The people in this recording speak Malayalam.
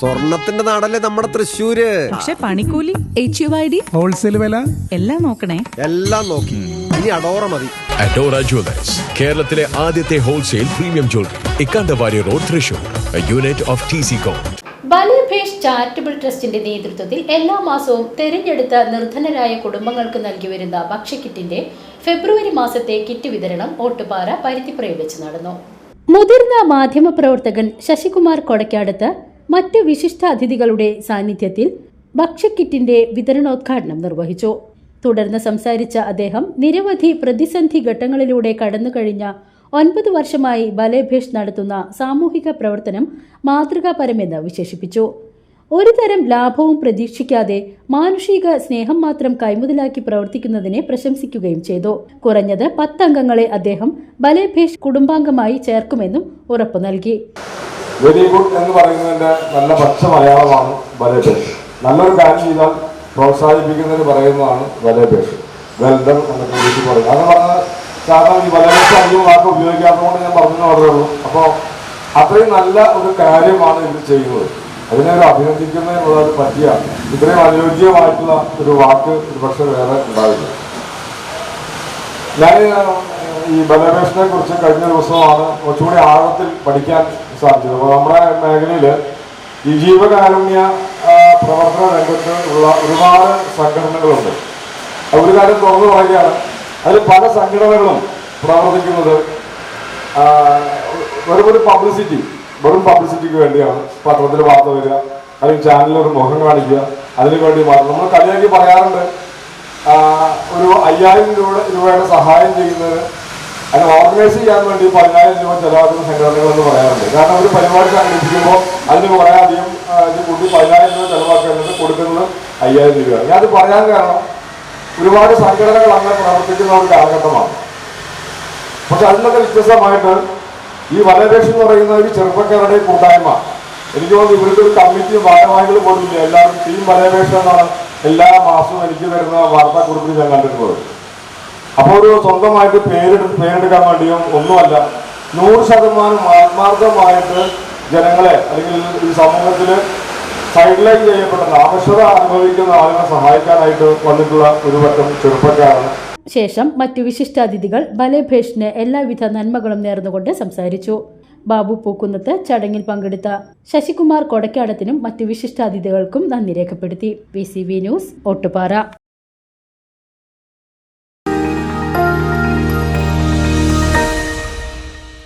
സ്വർണത്തിന്റെ നാടല്ലേ നമ്മുടെ തൃശ്ശൂര്? പക്ഷെ പണിക്കൂലി H U I D wholesale വില? എല്ലാം നോക്കണേ. എല്ലാം നോക്കി. ഇനി അടോറ മതി. അഡോറ ജുവലേഴ്സ് കേരളത്തിലെ ആദ്യത്തെ wholesale premium jewellery Ikkanda Warrier road Thrissur. Unit of T C com ബലിഭേഷ് ചാരിറ്റബിൾ ട്രസ്റ്റിന്റെ നേതൃത്വത്തിൽ എല്ലാ മാസവും തെരഞ്ഞെടുത്ത നിർധനരായ കുടുംബങ്ങൾക്ക് നൽകി വരുന്ന ഭക്ഷ്യക്കിറ്റിന്റെ ഫെബ്രുവരി മാസത്തെ കിറ്റ് വിതരണം ഓട്ടുപാറ പരുത്തിപ്പുറയിൽ വെച്ച് നടന്നു. മുതിർന്ന മാധ്യമപ്രവർത്തകൻ ശശികുമാർ കൊടക്കാടത്ത് മറ്റ് വിശിഷ്ട അതിഥികളുടെ സാന്നിധ്യത്തിൽ ഭക്ഷ്യക്കിറ്റിന്റെ വിതരണോദ്ഘാടനം നിർവഹിച്ചു. തുടർന്ന് സംസാരിച്ച അദ്ദേഹം നിരവധി പ്രതിസന്ധി ഘട്ടങ്ങളിലൂടെ കടന്നുകഴിഞ്ഞ ഒൻപത് വർഷമായി ബലേഭേഷ് നടത്തുന്ന സാമൂഹിക പ്രവർത്തനം മാതൃകാപരമെന്ന് വിശേഷിപ്പിച്ചു. ഒരു തരം ലാഭവും പ്രതീക്ഷിക്കാതെ മാനുഷിക സ്നേഹം മാത്രം കൈമുതലാക്കി പ്രവർത്തിക്കുന്നതിനെ പ്രശംസിക്കുകയും ചെയ്തു. കുറഞ്ഞത് പത്തംഗങ്ങളെ അദ്ദേഹം ബലേഭേഷ് കുടുംബാംഗമായി ചേർക്കുമെന്നും ഉറപ്പു നൽകി വെരി ഗുഡ് എന്ന് പറയുന്നതിന്റെ നല്ല പച്ച മലയാളമാണ് ബലേപേഷ് നല്ലൊരു കാര്യം ചെയ്താൽ പ്രോത്സാഹിപ്പിക്കുന്നതിന് പറയുന്നതാണ് ബലേപേഷ് വെൽഡൺ എന്നൊക്കെ വീട്ടിൽ പറയും. അത് പറഞ്ഞാൽ കാരണം ഈ ബലേപേഷ് അധികം വാക്ക് ഉപയോഗിക്കാത്തതുകൊണ്ട് ഞാൻ പറഞ്ഞു ഉള്ളൂ. അപ്പോൾ അത്രയും നല്ല ഒരു കാര്യമാണ് ഇത് ചെയ്യുന്നത്. അതിനെ ഒരു അഭിനന്ദിക്കുന്നതിനുള്ള ഒരു പറ്റിയ ഇത്രയും അനുയോജ്യമായിട്ടുള്ള ഒരു വാക്ക് ഒരു പക്ഷേ വേറെ ഉണ്ടാവില്ല. ഞാൻ ഈ ബലപേഷനെ കുറിച്ച് കഴിഞ്ഞ ദിവസമാണ് കുറച്ചുകൂടി ആഴത്തിൽ പഠിക്കാൻ സാധിച്ചത് അപ്പോൾ നമ്മുടെ മേഖലയിൽ ഈ ജീവകാരുണ്യ പ്രവർത്തന രംഗത്ത് ഉള്ള ഒരുപാട് സംഘടനകളുണ്ട്. ഒരു കാര്യം തുറന്നു പറയുകയാണ്. അതിൽ പല സംഘടനകളും പ്രവർത്തിക്കുന്നത് വെറും ഒരു പബ്ലിസിറ്റി വെറും പബ്ലിസിറ്റിക്ക് വേണ്ടിയാണ്. പത്രത്തിൽ വാർത്ത വരിക അല്ലെങ്കിൽ ചാനലിൽ ഒരു മുഖം കാണിക്കുക അതിനു വേണ്ടി മാത്രം. നമ്മൾ കളിയാക്കി പറയാറുണ്ട് ഒരു അയ്യായിരം രൂപ രൂപയുടെ സഹായം ചെയ്യുന്നത് അതിനെ ഓർഗനൈസ് ചെയ്യാൻ വേണ്ടി പതിനായിരം രൂപ ചെലവാക്കുന്ന സംഘടനകൾ എന്ന് പറയാറുണ്ട്. കാരണം ഒരു പരിപാടി സംഘടിപ്പിക്കുമ്പോൾ അതിന് കുറേ അധികം ഇത് കൂട്ടി പതിനായിരം രൂപ ചെലവാക്കുന്നത് കൊടുക്കുന്നത് അയ്യായിരം രൂപയാണ്. ഞാനത് പറയാൻ കാരണം ഒരുപാട് സംഘടനകൾ അങ്ങനെ പ്രവർത്തിക്കുന്ന ഒരു കാലഘട്ടമാണ്. പക്ഷെ അതിൽ വ്യത്യസ്തമായിട്ട് ഈ വനരക്ഷ എന്ന് പറയുന്ന ഒരു ചെറുപ്പക്കാരുടെ കൂട്ടായ്മ. എനിക്ക് തോന്നുന്നു ഇവർക്ക് ഒരു കമ്മിറ്റി ഭാരവാഹികൾ കൊടുക്കില്ല എല്ലാവരും ടീം വനരക്ഷ എന്നാണ് എല്ലാ മാസവും എനിക്ക് തരുന്ന വാർത്താക്കുറിപ്പിൽ ഞാൻ കണ്ടിട്ടുള്ളത്. അപ്പോൾ ഒരു സ്വന്തമായിട്ട് പേരെടുത്ത് പേരെടുക്കാൻ വേണ്ടിയും ഒന്നുമല്ല. നൂറ് ശതമാനം ആത്മാർത്ഥമായിട്ട് ജനങ്ങളെ അല്ലെങ്കിൽ ഈ സമൂഹത്തിൽ സൈഡ് ലൈൻ ചെയ്യപ്പെടുന്ന ആവശ്യത അനുഭവിക്കുന്ന ആളുകളെ സഹായിക്കാനായിട്ട് വന്നിട്ടുള്ള ഒരു പറ്റം ചെറുപ്പക്കാരാണ്. ശേഷം മറ്റു വിശിഷ്ടാതിഥികൾ ബലേഭേഷിന് എല്ലാവിധ നന്മകളും നേർന്നുകൊണ്ട് സംസാരിച്ചു. ബാബു പൂക്കുന്നത്ത് ചടങ്ങിൽ പങ്കെടുത്ത ശശികുമാർ കൊടക്കാടത്തിനും മറ്റു വിശിഷ്ടാതിഥികൾക്കും നന്ദി രേഖപ്പെടുത്തി. V news Ottupara